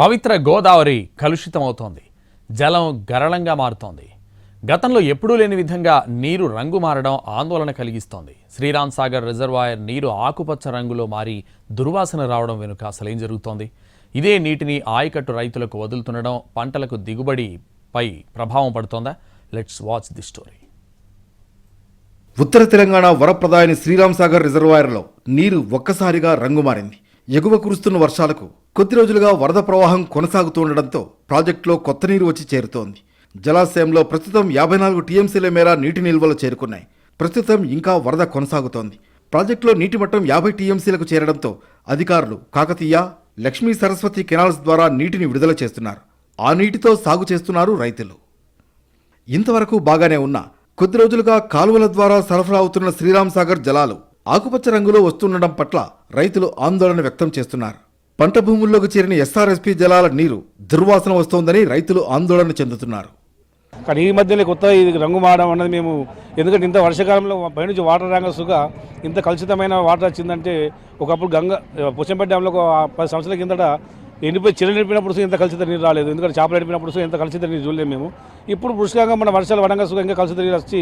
పవిత్ర గోదావరి కలుషితమవుతోంది. జలం గరళంగా మారుతోంది. గతంలో ఎప్పుడూ లేని విధంగా నీరు రంగు మారడం ఆందోళన కలిగిస్తోంది. శ్రీరామ్ సాగర్ రిజర్వాయర్ నీరు ఆకుపచ్చ రంగులో మారి దుర్వాసన రావడం వెనుక అసలేం జరుగుతోంది? ఇదే నీటిని ఆయకట్టు రైతులకు వదులుతుండడం పంటలకు దిగుబడిపై ప్రభావం పడుతోందా? Let's watch the story. ఉత్తర తెలంగాణ వరప్రదాయని శ్రీరామ్ సాగర్ రిజర్వాయర్లో నీరు ఒక్కసారిగా రంగు మారింది. ఎగువ కురుస్తున్న వర్షాలకు కొద్ది రోజులుగా వరద ప్రవాహం కొనసాగుతుండటంతో ప్రాజెక్టులో కొత్త నీరు వచ్చి చేరుతోంది. జలాశయంలో ప్రస్తుతం యాభై నాలుగు టీఎంసీల మేర నీటి నిల్వలు చేరుకున్నాయి. ప్రస్తుతం ఇంకా వరద కొనసాగుతోంది. ప్రాజెక్టులో నీటి మట్టం యాభై టీఎంసీలకు చేరడంతో అధికారులు కాకతీయ లక్ష్మీ సరస్వతి కెనాల్స్ ద్వారా నీటిని విడుదల చేస్తున్నారు. ఆ నీటితో సాగు చేస్తున్నారు రైతులు. ఇంతవరకు బాగానే ఉన్నా. కొద్ది రోజులుగా కాలువల ద్వారా సరఫరా అవుతున్న శ్రీరామ్ సాగర్ జలాలు ఆకుపచ్చ రంగులో వస్తుండడం పట్ల రైతులు ఆందోళన వ్యక్తం చేస్తున్నారు. పంట భూముల్లోకి చేరిన ఎస్ఆర్ఎస్పీ జలాల నీరు దుర్వాసన వస్తోందని రైతులు ఆందోళన చెందుతున్నారు. కానీ ఈ మధ్యలో కొత్త ఇది రంగు మారడం అన్నది మేము ఎందుకంటే ఇంత వర్షాకాలంలో పైనుంచి వాటర్ రాగాసుగా ఇంత కలుషితమైన వాటర్ వచ్చిందంటే ఒకప్పుడు గంగ పుచ్చంపేట డ్యాంలో ఒక పది సంవత్సరాల కిందట ఎండిపోయి చెల్లి నింపినప్పుడు సుగా ఇంత నీరు రాలేదు. ఎందుకంటే చేపలు నడిపినప్పుడు ఎంత ఇంత నీరు చూడలేము మేము. ఇప్పుడు పుష్కలంగా మన వర్షాలు వడంగా సుఖంగా కలిసి నీరు వచ్చి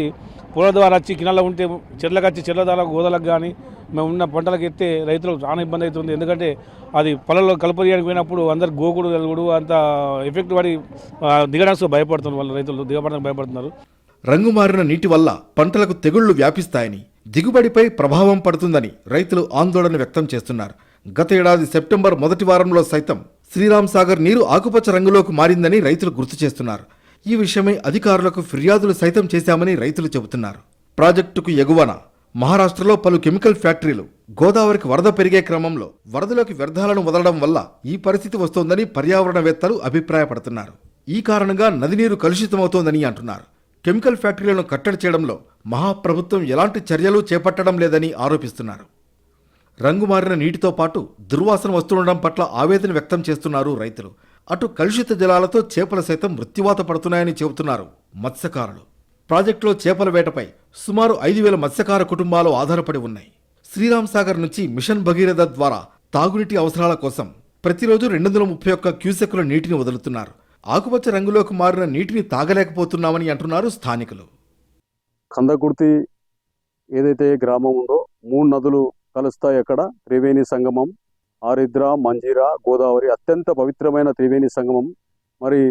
పొలాల ద్వారా వచ్చి కినాల్లో ఉంటే చెర్లకు వచ్చి చెర్ల ద్వారా గోదలకు కానీ మేము ఉన్న పంటలకు ఎత్తే రైతులకు చాలా ఇబ్బంది అవుతుంది. ఎందుకంటే అది పొలంలో కలుపదీయడానికి పోయినప్పుడు అందరు గోకుడు వెలుగుడు అంత ఎఫెక్ట్ పడి దిగడానికి భయపడుతున్నారు వాళ్ళు రైతులు. దిగబడడానికి భయపడుతున్నారు. రంగు మారిన నీటి వల్ల పంటలకు తెగుళ్ళు వ్యాపిస్తాయని దిగుబడిపై ప్రభావం పడుతుందని రైతులు ఆందోళన వ్యక్తం చేస్తున్నారు. గత ఏడాది సెప్టెంబర్ మొదటి వారంలో సైతం శ్రీరామ్ సాగర్ నీరు ఆకుపచ్చ రంగులోకి మారిందని రైతులు గుర్తు చేస్తున్నారు. ఈ విషయమై అధికారులకు ఫిర్యాదులు సైతం చేశామని రైతులు చెబుతున్నారు. ప్రాజెక్టుకు ఎగువన మహారాష్ట్రలో పలు కెమికల్ ఫ్యాక్టరీలు గోదావరికి వరద పెరిగే క్రమంలో వరదలోకి వ్యర్థాలను వదలడం వల్ల ఈ పరిస్థితి వస్తోందని పర్యావరణవేత్తలు అభిప్రాయపడుతున్నారు. ఈ కారణంగా నది నీరు కలుషితమవుతోందని అంటున్నారు. కెమికల్ ఫ్యాక్టరీలను కట్టడి చేయడంలో మహాప్రభుత్వం ఎలాంటి చర్యలు చేపట్టడం లేదని ఆరోపిస్తున్నారు. రంగు మారిన నీటితో పాటు దుర్వాసన వస్తుండడం పట్ల ఆవేదన వ్యక్తం చేస్తున్నారు రైతులు. అటు కలుషిత జలాలతో చేపలు సైతం మృత్యువాత పడుతున్నాయని చెబుతున్నారు మత్స్యకారులు. ప్రాజెక్టులో చేపల వేటపై సుమారు ఐదు వేల మత్స్యకార కుటుంబాలు ఆధారపడి ఉన్నాయి. శ్రీరామ్ సాగర్ నుంచి మిషన్ భగీరథ ద్వారా తాగునీటి అవసరాల కోసం ప్రతిరోజు రెండు వందల ముప్పై ఒక్క క్యూసెక్కుల నీటిని వదులుతున్నారు. ఆకుపచ్చ రంగులోకి మారిన నీటిని తాగలేకపోతున్నామని అంటున్నారు స్థానికులు. కందకుర్తి ఏదైతే గ్రామం ఉందో మూడు నదులు కలుస్తాయి అక్కడ త్రివేణి సంగమం ఆరిద్ర మంజీరా గోదావరి అత్యంత పవిత్రమైన త్రివేణి సంగమం. మరి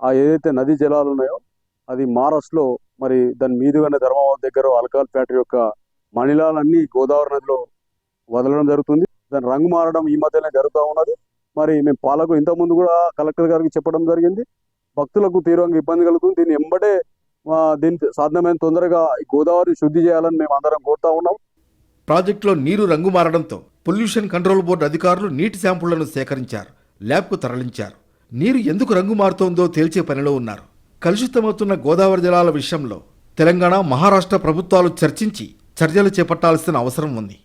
ఆ ఏదైతే నదీ జలాలు ఉన్నాయో అది మహారాష్ట్రలో మరి దాని మీదుగానే ధర్మాబాద్ దగ్గర అల్కాల్పేట యొక్క మణిలాలన్నీ గోదావరి నదిలో వదలడం జరుగుతుంది. దాని రంగు మారడం ఈ మధ్యనే జరుగుతూ ఉన్నది. మరి మేము పాలకు ఇంతకుముందు కూడా కలెక్టర్ గారికి చెప్పడం జరిగింది. భక్తులకు తీవ్రంగా ఇబ్బంది కలుగుతుంది. దీన్ని ఎంబడే దీని సాధ్యమైన తొందరగా ఈ గోదావరి శుద్ధి చేయాలని మేము అందరం కోరుతా ఉన్నాం. ప్రాజెక్టులో నీరు రంగు మారడంతో పొల్యూషన్ కంట్రోల్ బోర్డు అధికారులు నీటి శాంపుళ్ళను సేకరించారు. ల్యాబ్కు తరలించారు. నీరు ఎందుకు రంగు మారుతోందో తేల్చే పనిలో ఉన్నారు. కలుషితమవుతున్న గోదావరి జలాల విషయంలో తెలంగాణ మహారాష్ట్ర ప్రభుత్వాలు చర్చించి చర్యలు చేపట్టాల్సిన అవసరం ఉంది.